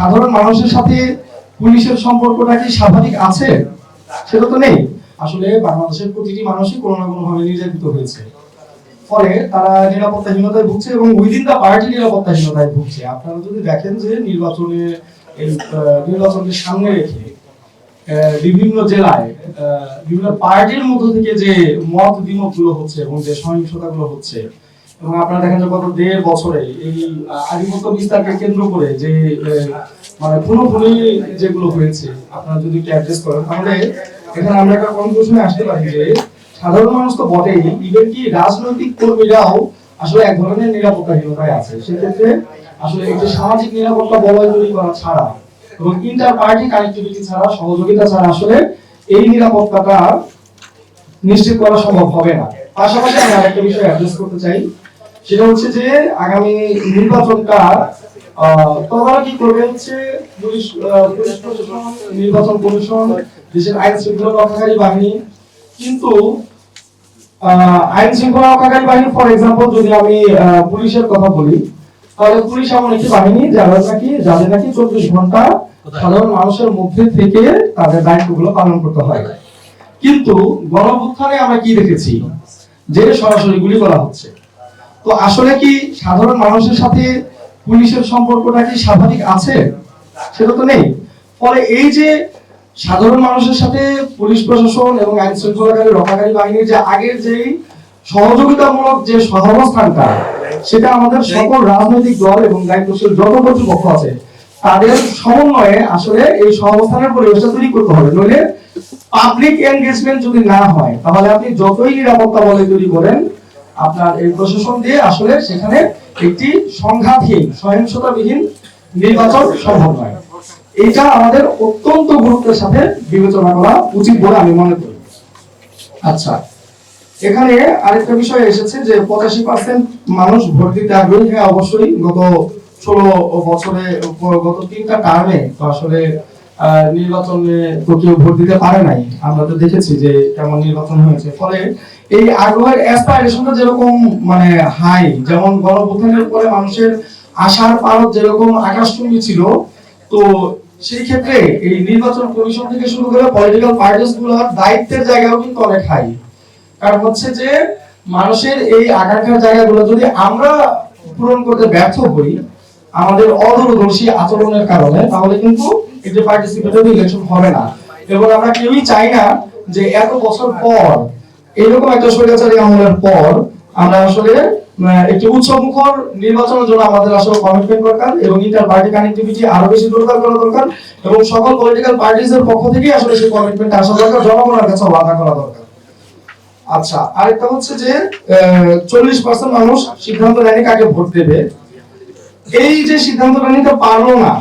সাধারণ মানুষের সাথে পুলিশের সম্পর্কটা কি স্বাভাবিক আছে? সেটা তো নেই। আসলে বাংলাদেশের প্রতিটি মানুষই কোনো না কোনো ভাবে নির্যাতিত হয়েছে। ফলে তারা নিরাপত্তাহীনতায় ভুগছে এবং উইদিন দা পার্টি নিরাপত্তাহীনতায় ভুগছে। আপনারা যদি দেখেন যে নির্বাচনে নির্বাচনকে সামনে রেখে বিভিন্ন জেলায় বিভিন্ন পার্টির মধ্য থেকে যে মত বিমতগুলো হচ্ছে এবং যে সহিংসতা হচ্ছে এবং আপনারা দেখেন যে গত দেড় বছরে এই আধিপত্য বিস্তারকে কেন্দ্র করে যে মানে খুনোখুনি যেগুলো হয়েছে, আপনারা যদি একটু অ্যাড্রেস করেন, তাহলে এখানে আমরা একটা কনক্লুশনে আসতে পারি যে, সাধারণ মানুষ তো বটেই ইভেন কি রাজনৈতিক কর্মীরাও আসলে এক ধরনের নিরাপত্তাহীনতায় আছে। সেক্ষেত্রে আসলে একটি সামাজিক নিরাপত্তা বলয় তৈরি করা ছাড়া এবং ইন্টার পার্টি কানেক্টিভিটি ছাড়া, সহযোগিতা ছাড়া আসলে এই নিরাপত্তাটা নিশ্চিত করা সম্ভব হবে না। পাশাপাশি আমি আরেকটা বিষয় অ্যাড্রেস করতে চাই। সেটা হচ্ছে যে আগামী নির্বাচনটা তদারকি করবে হচ্ছে পুলিশ পুলিশ প্রশাসন নির্বাচন কমিশন দেশের আইন শৃঙ্খলা রক্ষাকারী বাহিনী? কিন্তু আইন শৃঙ্খলা রক্ষাকারী বাহিনী ফর এক্সাম্পল যদি আমি পুলিশের কথা বলি তাহলে পুলিশ এমন একটি বাহিনী যারা নাকি যাদের নাকি চব্বিশ ঘণ্টা সাধারণ মানুষের মধ্যে থেকে তাদের দায়িত্বগুলো পালন করতে হয়। কিন্তু গণভুত্থানে আমরা কি দেখেছি? যে সরাসরি গুলি করা হচ্ছে। তো আসলে কি সাধারণ মানুষের সাথে পুলিশের সম্পর্কটা কি স্বাভাবিক আছে? সেটা তো নেই। ফলে এই যে সাধারণ মানুষের সাথে পুলিশ প্রশাসন এবং আইন শৃঙ্খলাকারী রক্ষাকারী বাহিনীর যে আগের যে সহযোগিতামূলক যে সহাবস্থানটা, সেটা আমাদের সকল রাজনৈতিক দল এবং দায়িত্বশীল যত কর্তৃপক্ষ আছে, তাদের সমন্বয়ে আসলে এই সহাবস্থানের পরিবেশটা তৈরি করতে হবে। নইলে পাবলিক এনগেজমেন্ট যদি না হয়, তাহলে আপনি যতই নিরাপত্তা বলে তৈরি করেন আপনার এই প্রশাসন দিয়ে আসলে সেখানে একটি সংঘাতহীন, সহিংসতাবিহীন নির্বাচন সম্ভব নয় এটা আমাদের অত্যন্ত গুরুত্বের সাথে বিবেচনা করা উচিত বলে আমি মনে করি। আচ্ছা এখানে আরেকটা বিষয় এসেছে যে পঁচাশি পার্সেন্ট মানুষ ভোট দিতে আগ্রহী। হ্যাঁ অবশ্যই গত ষোলো বছরে, গত তিনটা তো আসলে নির্বাচনে তো কেউ ভোট দিতে পারে নাই। আমরা তো দেখেছি যে কেমন নির্বাচন হয়েছে। ফলে এই আগ্রহের অ্যাসপাইরেশনটা যেরকম মানে হাই যেমন গণপ্রধানের পরে মানুষের আশার পারদ যেরকম আকাশচুম্বী ছিল, তো সেই ক্ষেত্রে এই নির্বাচন কমিশন থেকে শুরু করে পলিটিক্যাল পার্টিসগুলোর দায়িত্বের জায়গাও কিন্তু অনেক হাই কারণ হচ্ছে যে, মানুষের এই আকাঙ্ক্ষার জায়গাগুলো যদি আমরা পূরণ করতে ব্যর্থ হই আমাদের অদূরদর্শী আচরণের কারণে, তাহলে কিন্তু একটি পার্টিসিপেটরি ইলেকশন হবে না। এবং আমরা কেউই চাই না যে এত বছর পর, এরকম একটা স্বৈরাচারী আমলের পর আমরা আসলে একটি উৎসবমুখর নির্বাচনের জন্য আমাদের আসলে কমিটমেন্ট দরকার এবং ইন্টার পার্টি কানেক্টিভিটি আরও বেশি জোরদার করা দরকার এবং সকল পলিটিক্যাল পার্টিস এর পক্ষ থেকে আসলে সেই কমিটমেন্ট আসা দরকার, জনগণের কাছে ওয়াদা করা দরকার। আচ্ছা আরেকটা হচ্ছে যে চল্লিশ পার্সেন্ট মানুষ সিদ্ধান্ত নেয়নি কাকে ভোট দেবে। এই যে সিদ্ধান্তটা নিতে পারল না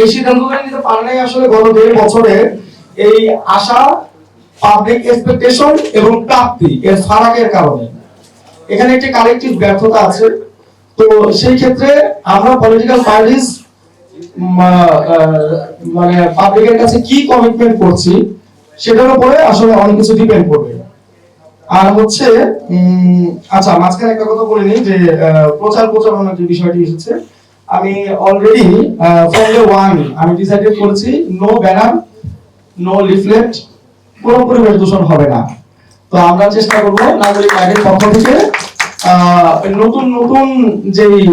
এই সিদ্ধান্তটা নিতে পারলেই আসলে গত দেড় বছরে এই আশা পাবলিক এক্সপেকটেশন এবং প্রাপ্তি এর ফারাকের কারণে। এখানে একটি কালেকটিভ ব্যর্থতা আছে। তো সেই ক্ষেত্রে আমরা পলিটিক্যাল পার্টিস মানে পাবলিকের কাছে কি কমিটমেন্ট করছি, সেটার উপরে আসলে অনেক কিছু ডিপেন্ড করবে। আর হচ্ছে আচ্ছা মাঝখানে একটা কথা বলে নিই যে প্রচার প্রচারণার যে বিষয়টি এসেছে আমি অলরেডি ফ্রম ডে ওয়ান আমি ডিসাইডেড করেছি নো ব্যানার নো লিফলেট কোনো পরিবেশ দূষণ হবে না। তো আমরা চেষ্টা করব নাগরিক আইনের পক্ষ থেকে নতুন নতুন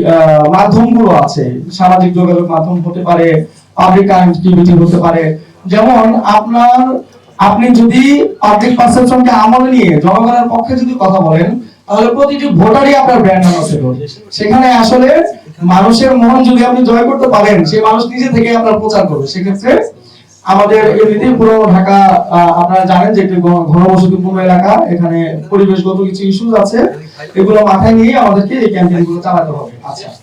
আহ, মাধ্যমগুলো আছে সামাজিক যোগাযোগ মাধ্যম হতে পারে পাবলিক কানেক্টিভিটি হতে পারে যেমন আপনার আপনি যদি পাবলিক পারসেপশনকে আমলে নিয়ে জনগণের পক্ষে যদি কথা বলেন তাহলে প্রতিটি ভোটারই আপনার ব্র্যান্ড অ্যাম্বাসেডর সেখানে আসলে মানুষের মন যদি আপনি জয় করতে পারেন, সেই মানুষ নিজে থেকে আপনার প্রচার করবে। সেক্ষেত্রে আমাদের এমনিতে পুরো ঢাকা আপনারা জানেন যে একটি ঘন ঘনবসতিপূর্ণ এলাকা, এখানে পরিবেশগত কিছু ইস্যুস আছে। এগুলো মাথায় নিয়ে আমাদেরকে এই ক্যাম্পেইনগুলো চালাতে হবে। আচ্ছা।